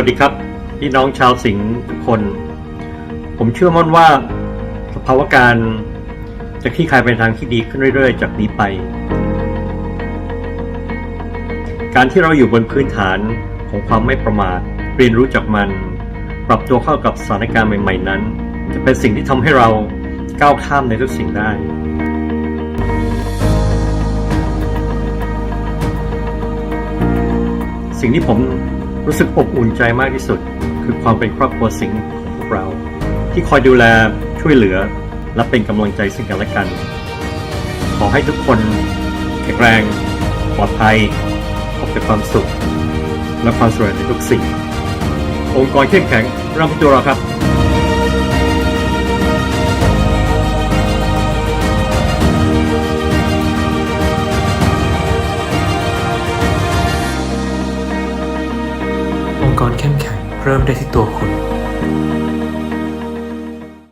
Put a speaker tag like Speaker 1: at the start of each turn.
Speaker 1: วัสดีครับ พี่น้องชาวสิงห์ทุกคน ผมเชื่อมั่นว่าสภาวะการจะคลี่คลายไปในทางที่ดีขึ้นเรื่อยๆ จากนี้ไป การที่เราอยู่บนพื้นฐานของความไม่ประมาทเรียนรู้จากมัน ปรับตัวเข้ากับสถานการณ์ใหม่ ๆ นั้น จะเป็นสิ่งที่ทำให้เราก้าวข้ามในทุกสิ่งได้สิ่งที่ผม รู้สึกอบอุ่นใจมากที่สุด คือความเป็นครอบครัวสิงห์ของพวกเรา ที่คอยดูแลช่วยเหลือ และเป็นกำลังใจซึ่งกันและกัน ขอให้ทุกคนแข็งแรง ปลอดภัยพบแต่ความสุข และความสวยในทุกสิ่ง องค์กรเข้มแข็งริ่ำตัวเราครับ
Speaker 2: กรเข้มแข็งเริ่มได้ที่ตัวคุณ